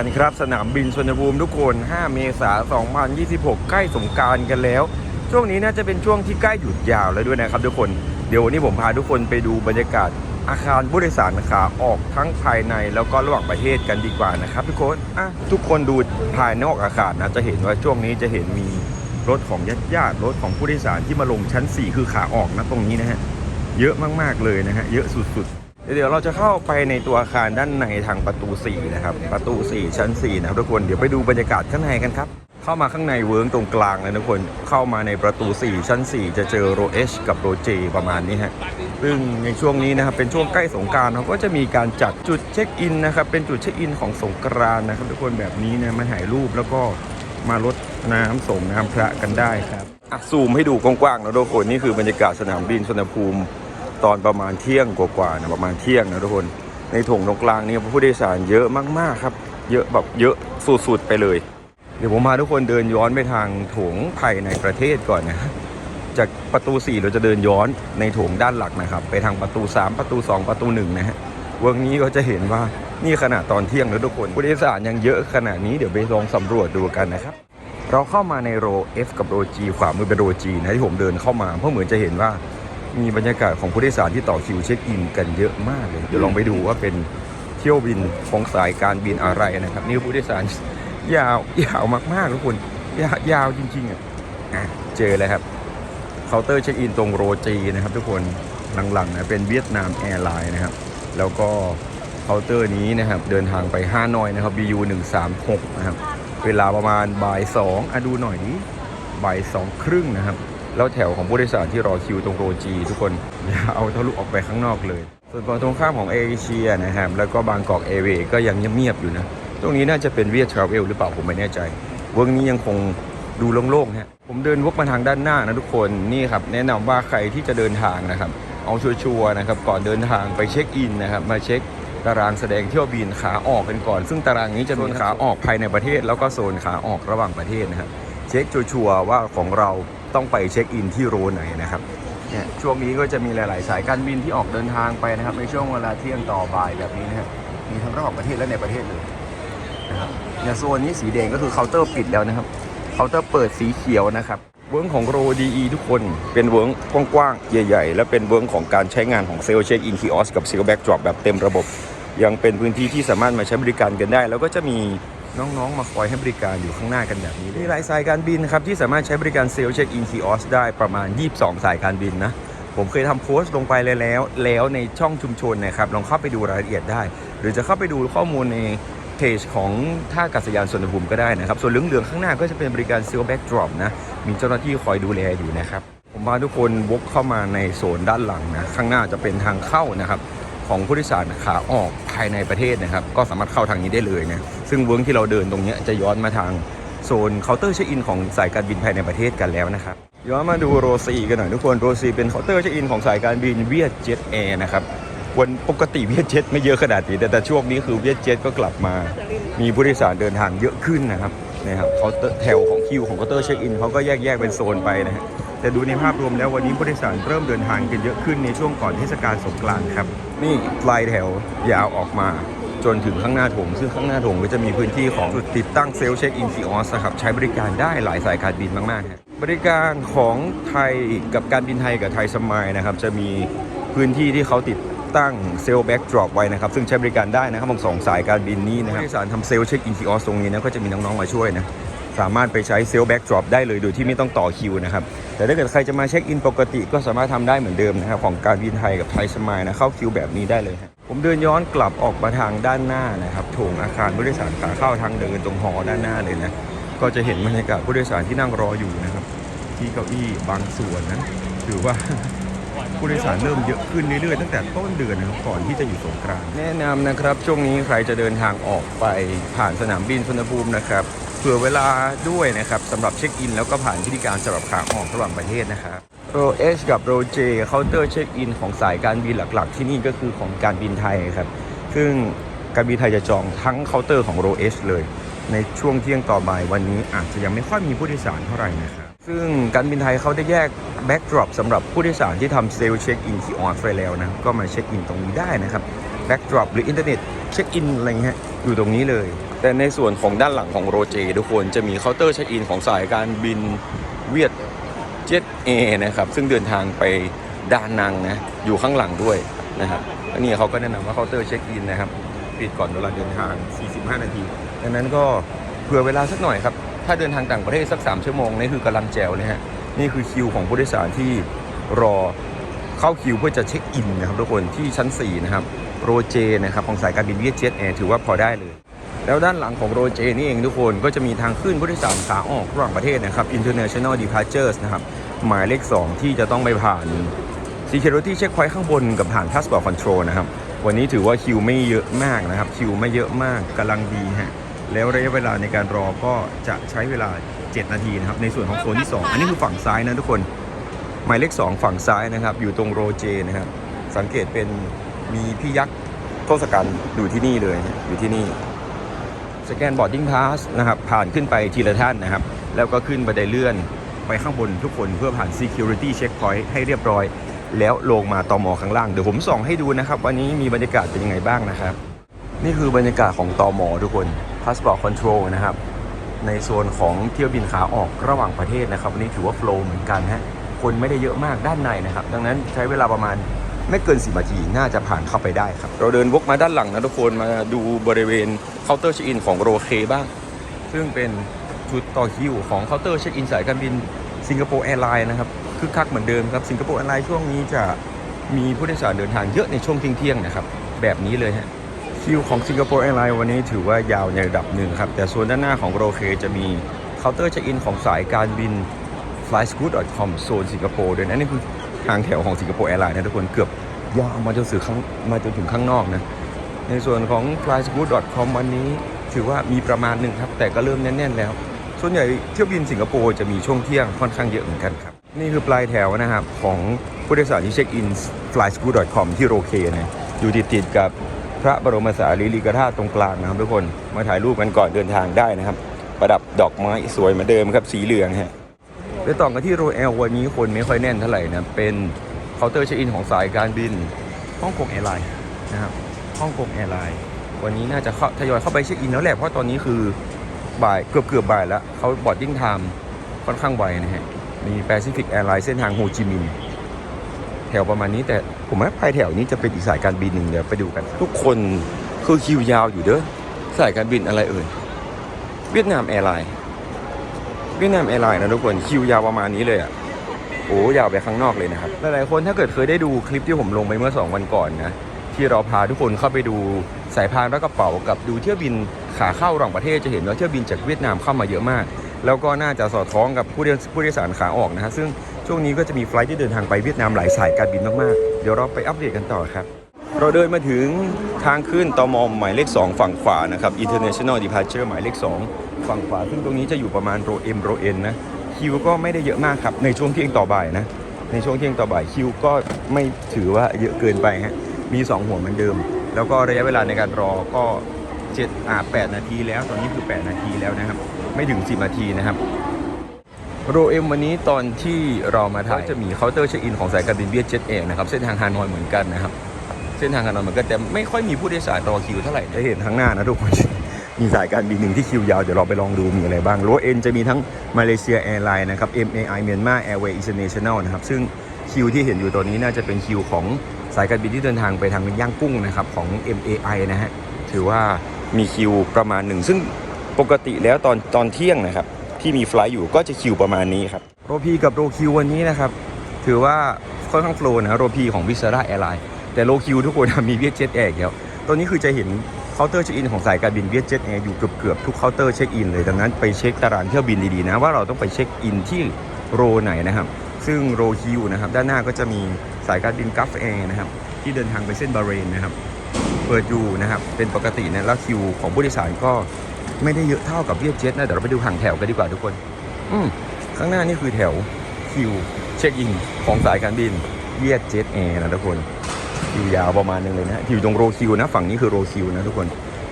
กันครับ สนามบินสุวรรณภูมิทุกคน 5 เมษายน 2026 ใกล้สงการกันแล้ว ช่วงนี้น่าจะเป็นช่วงที่ใกล้หยุดยาวแล้วด้วยนะครับทุกคน เดี๋ยววันนี้ผมพาทุกคนไปดูบรรยากาศอาคารผู้โดยสารขาออกทั้งภายในแล้วก็ระหว่างประเทศกันดีกว่านะครับทุกคนอะทุกคนดูภายนอกอาคารนะจะเห็นว่าช่วงนี้จะเห็นมีรถของญาติญาติๆรถของผู้โดยสารที่มาลงชั้น 4 คือขาออกนะตรงนี้นะฮะเยอะมากๆเลยนะฮะเยอะสุดๆ เดี๋ยวเราจะเข้าไปในตัวอาคารด้านในทางประตู 4 นะครับ ประตู 4 ชั้น 4 นะครับทุกคน เดี๋ยวไปดูบรรยากาศข้างในกันครับ เข้ามาข้างในเวิร์งตรงกลางเลยนะทุกคน เข้ามาในประตู 4 ชั้น 4 จะเจอโรเอชกับโรเจประมาณนี้ฮะ ซึ่งในช่วงนี้นะครับ เป็นช่วงใกล้สงกรารเขาก็จะมีการจัดจุดเช็คอินนะครับ เป็นจุดเช็คอินของสงกรานนะครับทุกคนแบบนี้นะมาถ่ายรูปแล้วก็มารดน้ำส่งน้ำพระกันได้ครับอะซูมให้ดูกว้างๆนะทุกคนนี่คือบรรยากาศสนามบินสุวรรณภูมิ ตอนประมาณเที่ยงกว่าๆนะประมาณเที่ยงนะทุกคน ในถงตรงกลางนี่ผู้โดยสารเยอะมากๆครับ เยอะแบบเยอะสุดๆไปเลย เดี๋ยวผมพาทุกคนเดินย้อนไปทางถงภายในประเทศก่อนนะจากประตู 4 เราจะเดินย้อนในถงด้านหลักนะครับ ไปทางประตู 3 ประตู 2 ประตู1นะฮะวันนี้ก็จะเห็นว่านี่ขนาดตอนเที่ยงแล้วทุกคนผู้โดยสารยังเยอะขนาดนี้เดี๋ยวไปลองสำรวจดูกันนะครับ เราเข้ามาในโร F กับโร G ขวามือเป็นโร G นะที่ผมเดินเข้ามา เพราะเหมือนจะเห็นว่า มีบรรยากาศของผู้โดยสารที่ต่อคิวเช็คอินกันเยอะมากเลย เดี๋ยวลองไปดูว่าเป็นเที่ยวบินของสายการบินอะไรนะครับ นี่ผู้โดยสารยาวยาวมากๆทุกคนยาวยาวจริงๆอะอะเจอเลยครับเคาน์เตอร์เช็คอินตรงโรจีนะครับ ทุกคนหลังๆนะเป็นเวียดนามแอร์ไลน์นะครับ แล้วก็เคาน์เตอร์นี้นะครับเดินทางไปฮานอยนะครับ BU 136นะครับเวลาประมาณบ่ายสองอะดูหน่อยดิบ่ายสองครึ่งนะครับ แล้วแถวของผู้โดยสารที่รอคิวตรงโรจีทุกคนอย่าเอาทะลุออกไปข้างนอกเลย ส่วนฝั่งตรงข้ามของเอเชียนะครับแล้วก็บางกอกเอเวก็ยังเงียบๆอยู่นะ ตรงนี้น่าจะเป็นเวียดทราเวลหรือเปล่าผมไม่แน่ใจเวิร์กนี้ยังคงดูโล่งๆฮะผมเดินวกมาทางด้านหน้านะทุกคนนี่ครับแนะนำว่าใครที่จะเดินทางนะครับเอาชัวร์ๆนะครับก่อนเดินทางไปเช็คอินนะครับมาเช็คตารางแสดงเที่ยวบินขาออกกันก่อน ซึ่งตารางนี้จะมีขาออกภายในประเทศ แล้วก็โซนขาออกระหว่างประเทศนะครับเช็คชัวร์ว่าของเรา ต้องไปเช็คอินที่โรไหนนะครับเนี่ยช่วงนี้ก็จะมีหลาย ๆ สายการบินที่ออกเดินทางไปนะครับ ในช่วงเวลาเที่ยงต่อบ่ายแบบนี้นะครับมีทั้งระหว่างประเทศและในประเทศเลยนะครับเนี่ยโซนนี้สีแดงก็คือเคาน์เตอร์ปิดแล้วนะครับเคาน์เตอร์เปิดสีเขียวนะครับเวิร์กของโรดีทุกคนเป็นเวิร์กกว้างๆ ใหญ่ ๆ และเป็นเวิร์กของการใช้งานของเซลล์เช็คอินคีออสกับเซลล์แบ็กดรอปแบบเต็มระบบ ยังเป็นพื้นที่ที่สามารถมาใช้บริการกันได้ แล้วก็จะมี น้องๆ มาคอยให้บริการอยู่ข้างหน้ากันแบบนี้ มีหลายสายการบินครับ ที่สามารถใช้บริการเซลล์เช็คอินคีออสได้ประมาณ 22 สายการบินนะ ผมเคยทำโพสต์ลงไปเลยแล้ว แล้วในช่องชุมชนนะครับ ลองเข้าไปดูรายละเอียดได้ หรือจะเข้าไปดูข้อมูลในเพจของท่าอากาศยานสุวรรณภูมิก็ได้นะครับ ส่วนเหลืองๆข้างหน้าก็จะเป็นบริการเซลล์แบ็กดรอปนะ มีเจ้าหน้าที่คอยดูแลอยู่นะครับ ผมพาทุกคนวกเข้ามาในโซนด้านหลังนะ ข้างหน้าจะเป็นทางเข้านะครับ ของผู้โดยสารขาออกภายในประเทศนะครับ ก็สามารถเข้าทางนี้ได้เลยนะซึ่งเวิร์กที่เราเดินตรงนี้จะย้อนมาทางโซนเคาน์เตอร์เช็คอินของสายการบินภายในประเทศกันแล้วนะครับย้อนมาดูโรซีกันหน่อยทุกคนโรซีเป็นเคาน์เตอร์เช็คอินของสายการบินเวียดเจ็ตแอร์นะครับวันปกติเวียดเจ็ตไม่เยอะขนาดนี้แต่แต่ช่วงนี้คือเวียดเจ็ตก็กลับมา มีผู้โดยสารเดินทางเยอะขึ้นนะครับนะครับเคาน์เตอร์แถวของคิวของเคาน์เตอร์เช็คอินเขาก็แยกแยกเป็นโซนไปนะฮะ แต่ดูในภาพรวมแล้ววันนี้ผู้โดยสารเริ่มเดินทางกันเยอะขึ้นในช่วงก่อนเทศกาลสงกรานต์ครับ นี่ปลายแถวยาวออกมาจนถึงข้างหน้าโถงซึ่งข้างหน้าโถงก็จะมีพื้นที่ของจุดติดตั้งเซลล์เช็คอินซีออสครับใช้บริการได้หลายสายการบินมากๆฮะบริการของไทยกับการบินไทยกับไทยสมายนะครับจะมีพื้นที่ที่เขาติดตั้งเซลล์แบ็กดรอปไว้นะครับซึ่งใช้บริการได้นะครับของสองสายการบินนี้นะครับผู้โดยสารทำเซลล์เช็คอินซีออสตรงนี้นะก็จะมีน้องๆมาช่วยนะ สามารถไปใช้เซลล์แบ็กดรอปได้เลยโดยที่ไม่ต้องต่อคิวนะครับ แต่ถ้าเกิดใครจะมาเช็คอินปกติก็สามารถทำได้เหมือนเดิมนะครับของการบินไทยกับไทยสมายนะเข้าคิวแบบนี้ได้เลย ผมเดินย้อนกลับออกมาทางด้านหน้านะครับโถงอาคารผู้โดยสารขาเข้าทางเดินตรงหอด้านหน้าเลยนะก็จะเห็นบรรยากาศผู้โดยสารที่นั่งรออยู่นะครับ ที่เก้าอี้บางส่วนนะถือว่าผู้โดยสารเริ่มเยอะขึ้นเรื่อยๆตั้งแต่ต้นเดือนนะครับก่อนที่จะอยู่สงกรานต์แนะนำนะครับ ช่วงนี้ใครจะเดินทางออกไปผ่านสนามบินสุวรรณภูมินะครับ เผื่อเวลาด้วยนะครับสำหรับเช็คอินแล้วก็ผ่านพิธีการสำหรับขาออกระหว่างประเทศนะครับโรเอชกับโรเจเคาน์เตอร์เช็คอินของสายการบินหลักๆ ที่นี่ก็คือของการบินไทยครับ ซึ่งการบินไทยจะจองทั้งเคาน์เตอร์ของโรเอชเลย ในช่วงเที่ยงต่อบ่ายวันนี้อาจจะยังไม่ค่อยมีผู้โดยสารเท่าไหร่นะครับซึ่งการบินไทยเขาได้แยกแบ็กดรอปสำหรับผู้โดยสารที่ทำเซลล์เช็คอินที่ออนไปแล้วนะก็มาเช็คอินตรงนี้ได้นะครับแบ็กดรอปหรืออินเทอร์เน็ตเช็คอินอะไรเงี้ยอยู่ตรงนี้เลย แต่ในส่วนของด้านหลังของโรเจ ทุกคนจะมีเคาน์เตอร์เช็คอินของสายการบินเวียดเจ็ตเอนะครับ ซึ่งเดินทางไปดานังนะ อยู่ข้างหลังด้วยนะครับอันนี้เขาก็แนะนำว่าเคาน์เตอร์เช็คอินนะครับ ปิดก่อนเวลาเดินทาง 45 นาที ดังนั้นก็เผื่อเวลาสักหน่อยครับ ถ้าเดินทางต่างประเทศสัก 3 ชั่วโมงนี่คือกำลังแจวเลยฮะ นี่คือคิวของผู้โดยสารที่รอเข้าคิวเพื่อจะเช็คอินนะครับทุกคนที่ชั้น 4 นะครับโรเจนะครับของสายการบินเวียดเจ็ตแอร์ถือว่าพอได้เลย แล้วด้านหลังของโรเจนี่เองทุกคนก็จะมีทางขึ้นผู้โดยสารขาออกระหว่างประเทศนะครับ international departures นะครับ หมายเลข 2 ที่จะต้องไปผ่าน security checkpoint ข้างบนกับผ่าน passport control นะครับ วันนี้ถือว่าคิวไม่เยอะมากนะครับ คิวไม่เยอะมากกำลังดีฮะแล้วระยะเวลาในการรอก็จะใช้เวลา 7 นาทีนะครับ ในส่วนของโซนที่ 2 อันนี้คือฝั่งซ้ายนะทุกคน หมายเลข 2 ฝั่งซ้ายนะครับ อยู่ตรงโรเจนะครับ สังเกตเป็นมีพี่ยักษ์ทศกัณฐ์อยู่ที่นี่เลยนะอยู่ที่นี่ สแกนบอร์ดดิ้งพาสนะครับผ่านขึ้นไปทีละท่านนะครับ แล้วก็ขึ้นบันไดเลื่อนไปข้างบนทุกคนเพื่อผ่าน Security Checkpoint ให้เรียบร้อย แล้วลงมาตอมอข้างล่าง เดี๋ยวผมส่องให้ดูนะครับ วันนี้มีบรรยากาศเป็นยังไงบ้างนะครับ นี่คือบรรยากาศของตอมอทุกคน Passport Control นะครับ ในโซนของเที่ยวบินขาออกระหว่างประเทศนะครับ วันนี้ถือว่าโฟล์เหมือนกันฮะคนไม่ได้เยอะมากด้านในนะครับ ดังนั้นใช้เวลาประมาณไม่เกิน 10นาทีน่าจะผ่านเข้าไปได้ครับ เราเดินวกมาด้านหลังนะทุกคนมาดูบริเวณ เคาน์เตอร์เช็คอินของโรเคบ้าง ซึ่งเป็นจุดต่อคิวของเคาน์เตอร์เช็คอินสายการบินสิงคโปร์แอร์ไลน์นะครับคึกคักเหมือนเดิมครับสิงคโปร์แอร์ไลน์ช่วงนี้จะมีผู้โดยสารเดินทางเยอะในช่วงเที่ยงๆนะครับ แบบนี้เลยฮะคิวของสิงคโปร์แอร์ไลน์วันนี้ถือว่ายาวในระดับหนึ่งครับ แต่ส่วนด้านหน้าของโรเคจะมีเคาน์เตอร์เช็คอินของสายการบิน flyscoot.com โซนสิงคโปร์ด้วยนะนี่คือทางแถวของสิงคโปร์แอร์ไลน์นะทุกคนเกือบยาวมาจนถึงข้างมาจนถึงข้างนอกนะ ในส่วนของ flyscoot.com วันนี้ ถือว่ามีประมาณหนึ่งครับ แต่ก็เริ่มแน่นๆแล้ว ส่วนใหญ่เที่ยวบินสิงคโปร์จะมีช่วงเที่ยงค่อนข้างเยอะเหมือนกันครับ นี่คือปลายแถวนะครับ ของผู้โดยสารที่เช็คอิน flyscoot.com ที่โรเคนะอยู่ติดๆกับพระบรมสารีริกธาตุตรงกลางนะครับทุกคนมาถ่ายรูปกันก่อนเดินทางได้นะครับ ประดับดอกไม้สวยเหมือนเดิมครับสีเหลืองฮะไปต่อกันที่โรแอลวันนี้คนไม่ค่อยแน่นเท่าไหร่นะเป็นเคาน์เตอร์เช็คอินของสายการบินฮ่องกงแอร์ไลน์นะครับ ฮ่องกงแอร์ไลน์วันนี้น่าจะเข้าทยอยเข้าไปเช็คอินแล้วแหละ เพราะตอนนี้คือบ่ายเกือบเกือบบ่ายแล้วเขาบอดดิ้งไทม์ค่อนข้างไวนะฮะ มีแปซิฟิกแอร์ไลน์เส้นทางโฮจิมินห์แถวประมาณนี้แต่ผมว่าปลายแถวนี้จะเป็นอีกสายการบินหนึ่งเดี๋ยวไปดูกัน ทุกคนคือคิวยาวอยู่เด้อสายการบินอะไรเอ่ยเวียดนามแอร์ไลน์เวียดนามแอร์ไลน์นะทุกคนคิวยาวประมาณนี้เลยอะโอ้ยาวไปข้างนอกเลยนะครับหลายๆคนถ้าเกิดเคยได้ดูคลิปที่ผมลงไปเมื่อ 2 วันก่อนนะ ที่เราพาทุกคนเข้าไปดูสายพานและกระเป๋ากับดูเที่ยวบินขาเข้าระหว่างประเทศจะเห็นว่าเที่ยวบินจากเวียดนามเข้ามาเยอะมาก แล้วก็น่าจะสอดคล้องกับผู้โดยผู้โดยสารขาออกนะฮะซึ่งช่วงนี้ก็จะมีไฟลท์ที่เดินทางไปเวียดนามหลายสายการบินมากๆ เดี๋ยวเราไปอัปเดตกันต่อครับ เราเดินมาถึงทางขึ้นตมหมายเลข 2 ฝั่งขวานะครับ International Departure หมายเลข 2 ฝั่งขวา ซึ่งตรงนี้จะอยู่ประมาณโรเอ็มโรเอ็นนะคิวก็ไม่ได้เยอะมากครับในช่วงเที่ยงต่อบ่ายนะในช่วงเที่ยงต่อบ่ายคิวก็ไม่ถือว่าเยอะเกินไปฮะ มี 2 หัวเหมือนเดิม แล้วก็ระยะเวลาในการรอก็7อ่า8นาทีแล้วตอนนี้คือ 8 นาทีแล้วนะครับ ไม่ถึง 10 นาทีนะครับโรเอ็มวันนี้ตอนที่เรามาถ่ายจะมีเคาน์เตอร์เช็คอินของสายการบินเวียดเจ็ตเองนะครับเส้นทางฮานอยเหมือนกันนะครับเส้นทางฮานอยเหมือนกันแต่ไม่ค่อยมีผู้โดยสารรอคิวเท่าไหร่ได้เห็นข้างหน้านะทุกคนมีสายการบินหนึ่งที่คิวยาว เดี๋ยวเราไปลองดูมีอะไรบ้างโรเอ็นจะมีทั้งมาเลเซียแอร์ไลน์นะครับ MAI Myanmar Airways International นอลนะครับซึ่งคิวที่เห็นอยู่ตัวนี้น่าจะเป็นคิวของ สายการบินที่เดินทางไปทางย่างกุ้งนะครับของ MAI นะฮะถือว่ามีคิวประมาณหนึ่งซึ่งปกติแล้วตอนตอนเที่ยงนะครับที่มีไฟล์อยู่ก็จะคิวประมาณนี้ครับโรพีกับโรคิววันนี้นะครับถือว่าค่อนข้างโฟล์นะโรพีของวิสราแอร์ไลน์แต่โรคิวทุกคนมีเวียดเจ็ตแอร์แล้วตัวนี้คือจะเห็นเคาน์เตอร์เช็คอินของสายการบินเวียดเจ็ตแอร์อยู่เกือบเกือบทุกเคาน์เตอร์เช็คอินเลยดังนั้นไปเช็คตารางเที่ยวบินดีๆนะว่าเราต้องไปเช็คอินที่โรไหนนะครับซึ่งโรคิวนะครับด้านหน้าก็จะมี สายการบินกัฟแอร์นะครับที่เดินทางไปเส้นบาเรนนะครับเปิดอยู่นะครับเป็นปกตินะแล้วคิวของผู้โดยสารก็ไม่ได้เยอะเท่ากับเวียดเจ็ตนะเดี๋ยวเราไปดูห่างแถวกันดีกว่าทุกคน อืมข้างหน้านี่คือแถวคิวเช็คอินของสายการบินเวียดเจ็ตแอร์นะทุกคนคิวยาวประมาณนึงเลยนะอยู่ตรงโรคิวนะฝั่งนี้คือโรคิวนะทุกคน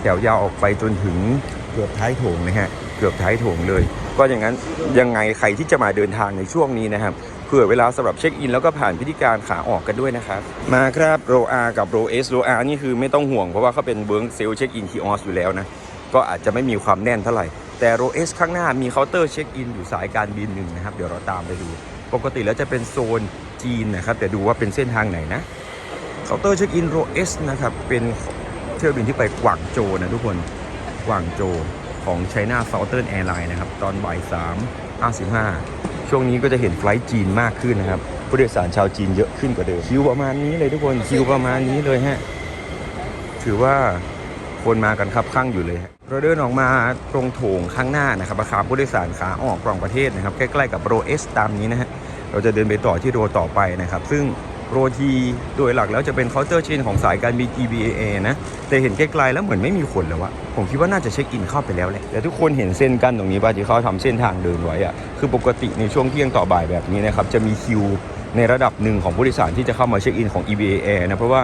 แถวยาวออกไปจนถึงเกือบท้ายโถงนะฮะเกือบท้ายโถงเลย ก็อย่างนั้นยังไงใครที่จะมาเดินทางในช่วงนี้นะครับ ผื่อเวลาสำหรับเช็คอินแล้วก็ผ่านพิธีการขาออกกันด้วยนะครับ มาครับโรอากับโรเอสโรอานี่คือไม่ต้องห่วงเพราะว่าเขาเป็นเบิร์กเซลเช็คอินคีออสอยู่แล้วนะ ก็อาจจะไม่มีความแน่นเท่าไหร่ แต่โรเอสข้างหน้ามีเคาน์เตอร์เช็คอินอยู่สายการบินหนึ่งนะครับเดี๋ยวเราตามไปดู ปกติแล้วจะเป็นโซนจีนนะครับแต่ดูว่าเป็นเส้นทางไหนนะเคาน์เตอร์เช็คอินโรเอสนะครับเป็นเที่ยวบินที่ไปกวางโจนะทุกคนกวางโจของ China Southern Airlines นะครับตอนบ่าย3 55 ช่วงนี้ก็จะเห็นไฟล์จีนมากขึ้นนะครับ ผู้โดยสารชาวจีนเยอะขึ้นกว่าเดิมคิวประมาณนี้เลยทุกคนคิวประมาณนี้เลยฮะถือว่าคนมากันครับข้างอยู่เลยฮะเราเดินออกมาตรงโถงข้างหน้านะครับอาคารผู้โดยสารขาออกกล่องประเทศนะครับ ใกล้ๆกับโรเอสตามนี้นะฮะเราจะเดินไปต่อที่โรต่อไปนะครับ ซึ่ง โรทีโดยหลักแล้วจะเป็นเคาน์เตอร์เชนของสายการบิน EVA นะ แต่เห็นไกลๆแล้วเหมือนไม่มีคนแล้วอะผมคิดว่าน่าจะเช็คอินเข้าไปแล้วแหละแต่ทุกคนเห็นเส้นกั้นตรงนี้ป่ะที่เขาทำเส้นทางเดินไว้อะคือปกติในช่วงเที่ยงต่อบ่ายแบบนี้นะครับจะมีคิวในระดับหนึ่งของผู้โดยสารที่จะเข้ามาเช็คอินของ EVA นะ เพราะว่า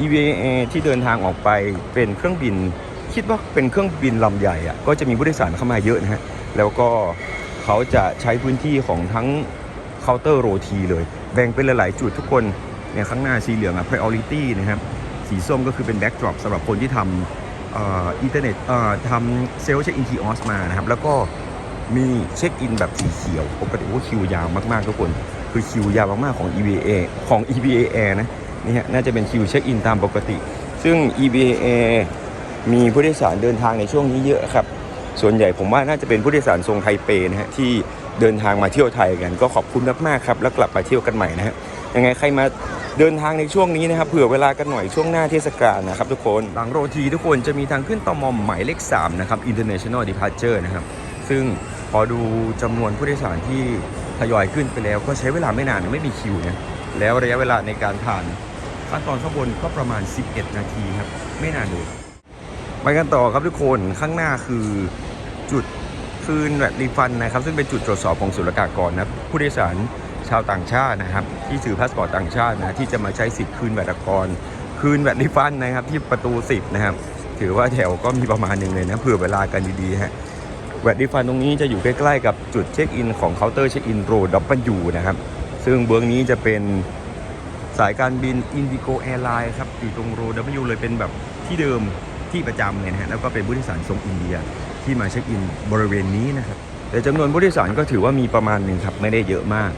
EVA ที่เดินทางออกไปเป็นเครื่องบิน คิดว่าเป็นเครื่องบินลำใหญ่อะก็จะมีผู้โดยสารเข้ามาเยอะนะฮะแล้วก็เขาจะใช้พื้นที่ของทั้งเคาน์เตอร์โรทีเลย แบ่งเป็นหลายๆจุดทุกคน เนี่ยข้างหน้าสีเหลืองอะ priority นะครับ สีส้มก็คือเป็น backdrop สำหรับคนที่ทำอินเทอร์เน็ตทำเซลล์เช็คอินทีออสมานะครับ แล้วก็มีเช็คอินแบบสีเขียวปกติว่าคิวยาวมากๆทุกคน คือคิวยาวมากๆของ EVA ของ EVA Air นะนี่ฮะน่าจะเป็นคิวเช็คอินตามปกติ ซึ่ง EVA มีผู้โดยสารเดินทางในช่วงนี้เยอะครับ ส่วนใหญ่ผมว่าน่าจะเป็นผู้โดยสารทรงไทเปนะฮะที่เดินทางมาเที่ยวไทยกัน ก็ขอบคุณมากๆครับ แล้วกลับมาเที่ยวกันใหม่นะฮะยังไงใครมา เดินทางในช่วงนี้นะครับเผื่อเวลากันหน่อยช่วงหน้าเทศกาลนะครับทุกคนหลังโรทีทุกคนจะมีทางขึ้นตอมอมหมายเลข3นะครับ international departure นะครับซึ่งพอดูจำนวนผู้โดยสารที่ทยอยขึ้นไปแล้ว ก็ใช้เวลาไม่นานไม่มีคิวนะแล้วระยะเวลาในการผ่านขั้นตอนข้างบนก็ประมาณ 11 นาทีครับ ไม่นานเลยไปกันต่อครับทุกคนข้างหน้าคือจุดคืนแวดรีฟันนะครับ ซึ่งเป็นจุดตรวจสอบของศุลกากรนะผู้โดยสาร ชาวต่างชาตินะครับ ที่ถือพาสปอร์ตต่างชาตินะที่จะมาใช้สิทธิ์คืนแวดกร คืนแวดรีฟันนะครับ ที่ประตู 10 นะครับ ถือว่าแถวก็มีประมาณหนึ่งเลยนะเผื่อเวลากันดีๆฮะแวดรีฟันตรงนี้จะอยู่ใกล้ๆกับจุดเช็คอินของเคาน์เตอร์เช็คอินโรดับเบิลยูนะครับ ซึ่งเบื้องนี้จะเป็นสายการบิน Indigo Airlines ครับอยู่ตรงโรดับเบิลยูเลยเป็นแบบที่เดิมที่ประจำเลยนะฮะแล้วก็เป็นผู้โดยสารทรงอินเดียที่มาเช็คอินบริเวณนี้นะครับแต่จำนวนผู้โดยสารก็ถือว่ามีประมาณหนึ่งครับไม่ได้เยอะมาก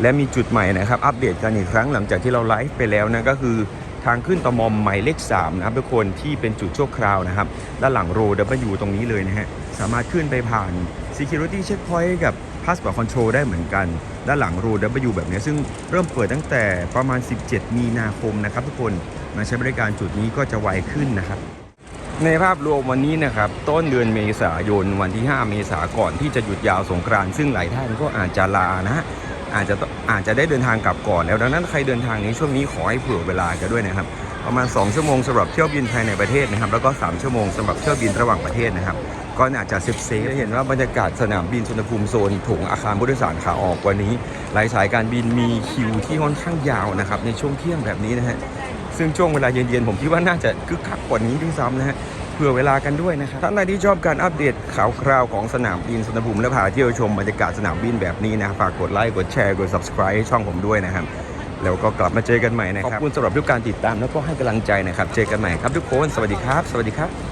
และมีจุดใหม่นะครับ อัปเดตกันอีกครั้งหลังจากที่เราไลฟ์ไปแล้วนะก็คือทางขึ้นตมอมหมายเลข3นะครับทุกคนที่เป็นจุดชั่วคราวนะครับ ด้านหลังโรดับเบิลยูตรงนี้เลยนะฮะ สามารถขึ้นไปผ่าน Security Checkpoint กับ Passport Control ได้เหมือนกัน ด้านหลังโรดับเบิลยูแบบนี้ ซึ่งเริ่มเปิดตั้งแต่ประมาณ 17 มีนาคมนะครับทุกคนมาใช้บริการจุดนี้ก็จะไวขึ้นนะครับในภาพรวมวันนี้นะครับต้นเดือนเมษายนวันที่ 5 เมษาก่อนที่จะหยุดยาวสงกรานต์ซึ่งหลายท่านก็อาจจะลานะฮะ อาจจะอาจจะได้เดินทางกลับก่อนแล้วดังนั้นใครเดินทางในช่วงนี้ขอให้เผื่อเวลากันด้วยนะครับ ประมาณ 2 ชั่วโมงสำหรับเที่ยวบินภายในประเทศนะครับ แล้วก็ 3 ชั่วโมงสำหรับเที่ยวบินระหว่างประเทศนะครับก็อาจจะเซฟเซฟเห็นว่าบรรยากาศสนามบินสุวรรณภูมิโซนถุงอาคารผู้โดยสารขาออกวันนี้หลายสายการบินมีคิวที่ค่อนข้างยาวนะครับในช่วงเที่ยงแบบนี้นะฮะซึ่งช่วงเวลาเย็นๆผมคิดว่าน่าจะคึกคักกว่านี้ด้วยซ้ำนะฮะ ผื่อเวลากันด้วยนะครับท่านใดที่ชอบการอัปเดตข่าวคราวของสนามบินสุวรรภูมิและพาเที่ยวชมบรรยากาศสนามบินแบบนี้นะฝากกดไลค์กดแชร์กด subscribe ให้ช่องผมด้วยนะครับแล้วก็กลับมาเจอกันใหม่นะครับขอบคุณสำหรับทุกการติดตามแล้วก็ให้กำลังใจนะครับ เจอกันใหม่ครับทุกคน สวัสดีครับ สวัสดีครับ